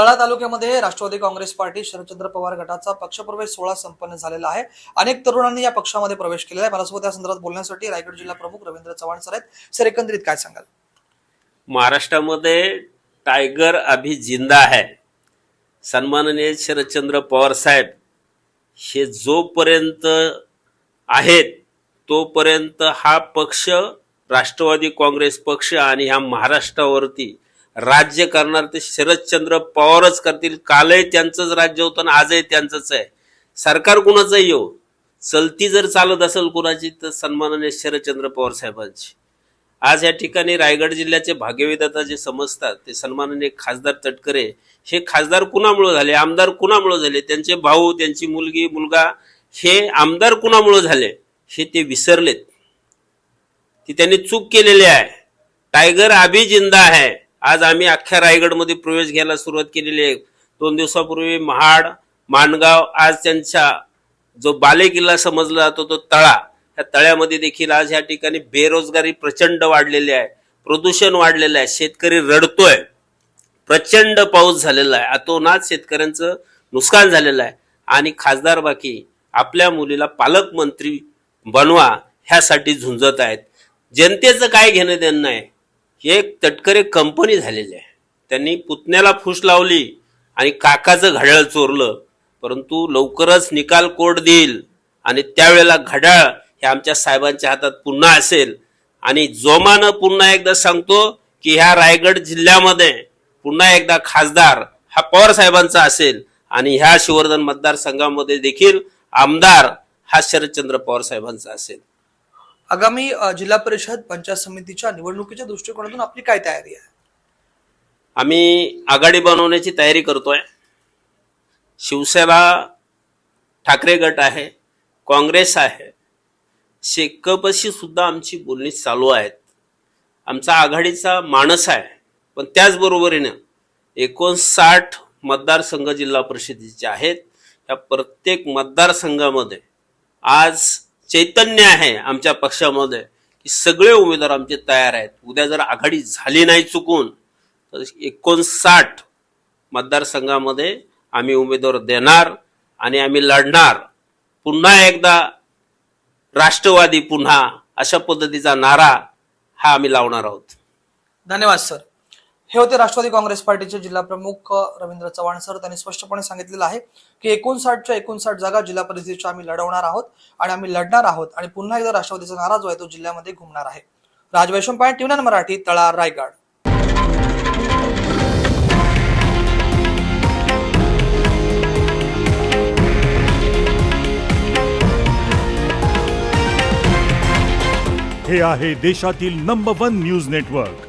तळा तालुक्यामध्ये राष्ट्रवादी काँग्रेस पार्टी शरदचंद्र पवार गटाचा पक्षप्रवेश सोहळा संपन्न झालेला आहे. अनेक तरुणांनी या पक्षामध्ये प्रवेश केलेला आहे. माझ्यासोबत या संदर्भात बोलण्यासाठी रायगड जिल्हा प्रमुख रवींद्र चव्हाण सर आहेत. सर एकंदरीत काय सांगाल? महाराष्ट्रामध्ये टायगर अभी जिंदा है सन्माननीय शरदचंद्र पवार साहेब हे जोपर्यंत आहेत तोपर्यंत हा पक्ष राष्ट्रवादी काँग्रेस पक्ष आणि ह्या महाराष्ट्रावरती राज्य करणार ते शरदचंद्र पवारच करतील. कालही त्यांचंच राज्य होतं आणि आजही त्यांचंच आहे. सरकार कुणाचंही येऊ. चलती जर चालत असेल कुणाची तर सन्माननीय शरदचंद्र पवार साहेबांची. आज या ठिकाणी रायगड जिल्ह्याचे भाग्यविधाता जे समजतात ते सन्माननीय खासदार तटकरे हे खासदार कुणामुळे झाले? आमदार कुणामुळे झाले? त्यांचे भाऊ त्यांची मुलगी मुलगा हे आमदार कुणामुळे झाले? हे ते विसरलेत. ती त्यांनी चूक केलेली आहे. टायगर आभी जिंदा आहे. आज आम्ही अख्ख्या रायगडमध्ये प्रवेश घ्यायला सुरुवात केलेली आहे. दोन दिवसापूर्वी महाड माणगाव आज त्यांच्या जो बालेकिल्ला समजला जातो तो तळा. त्या तळ्यामध्ये देखील आज या ठिकाणी बेरोजगारी प्रचंड वाढलेली आहे. प्रदूषण वाढलेलं आहे. शेतकरी रडतोय. प्रचंड पाऊस झालेला आहे. अतोनात शेतकऱ्यांचं नुकसान झालेलं आहे. आणि खासदार बाकी आपल्या मुलीला पालकमंत्री बनवा ह्यासाठी झुंजत आहेत. जनतेचं काय घेणं देणं नाही. हे एक तटकरे कंपनी झालेली आहे. त्यांनी पुतण्याला फूस लावली आणि काकाचं घड्याळ चोरलं. परंतु लवकरच निकाल कोर्ट देईल आणि त्यावेळेला घड्याळ हे आमच्या साहेबांच्या हातात पुन्हा असेल. आणि जोमानं पुन्हा एकदा सांगतो की ह्या रायगड जिल्ह्यामध्ये पुन्हा एकदा खासदार हा पवार साहेबांचा असेल. आणि ह्या शिवर्धन मतदारसंघामध्ये देखील आमदार हा शरदचंद्र पवार साहेबांचा असेल. आगामी जिल्हा परिषद पंचायत समितीच्या निवडणुकीच्या दृष्टिकोनातून आपली काय तयारी आहे? आम्ही आघाडी बनवण्याची तयारी करतोय. शिवसेना ठाकरे गट आहे काँग्रेस आहे. शेकपशी सुद्धा आमची बोलणी चालू आहेत. आमचा आघाडीचा मानस आहे. पण त्याचबरोबरीनं एकोणसाठ मतदारसंघ जिल्हा परिषदेचे आहेत. या प्रत्येक मतदारसंघामध्ये आज चैतन्य आहे आमच्या पक्षामध्ये की सगळे उमेदवार आमचे तयार आहेत. उद्या जर आघाडी झाली नाही चुकून तर एकोणसाठ मतदारसंघामध्ये आम्ही उमेदवार देणार आणि आम्ही लढणार. पुन्हा एकदा राष्ट्रवादी पुन्हा अशा पद्धतीचा नारा हा आम्ही लावणार आहोत. धन्यवाद सर. हे होते राष्ट्रवादी काँग्रेस पार्टीचे जिल्हा प्रमुख रवींद्र चव्हाण सर. त्यांनी स्पष्टपणे सांगितलेलं आहे की एकोणसाठच्या एकोणसाठ जागा जिल्हा परिषदेच्या आम्ही लढवणार आहोत आणि आम्ही लढणार आहोत आणि पुन्हा एकदा राष्ट्रवादीचा नारा जो आहे तो जिल्ह्यामध्ये घुमणार आहे. राजवैशम पॉईंट ट्युनन मराठी तळा रायगड. हे आहे देशातील नंबर वन न्यूज नेटवर्क